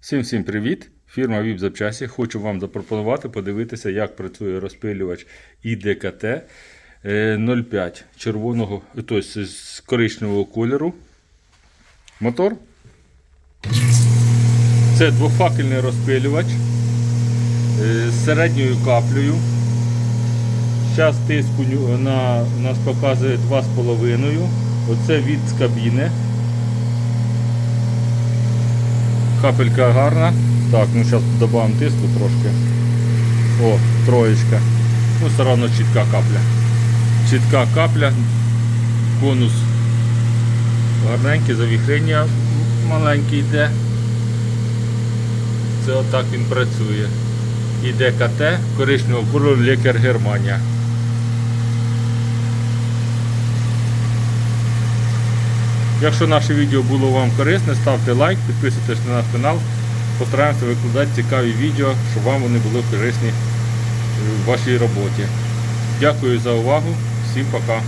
Всім всім привіт! Фірма ВІП запчасті. Хочу вам запропонувати подивитися, як працює розпилювач ІДКТ е, 05 червоного, тобто з коричневого кольору. Мотор. Це двофакельний розпилювач е, з середньою каплею. Зараз тиск на, у нас показує 2,5. Оце від з кабіни. Капелька гарна. Так, ну зараз додамо тиску трошки. О, троєчка. Ну, все одно чітка капля. Чітка капля. Конус гарненький, завіхрення маленький йде. Це отак він працює. Іде КТ, коричневого кольору лікар Германія. Якщо наше відео було вам корисне, ставте лайк, підписуйтесь на наш канал. Постараємося викладати цікаві відео, щоб вам вони були корисні в вашій роботі. Дякую за увагу. Всім пока.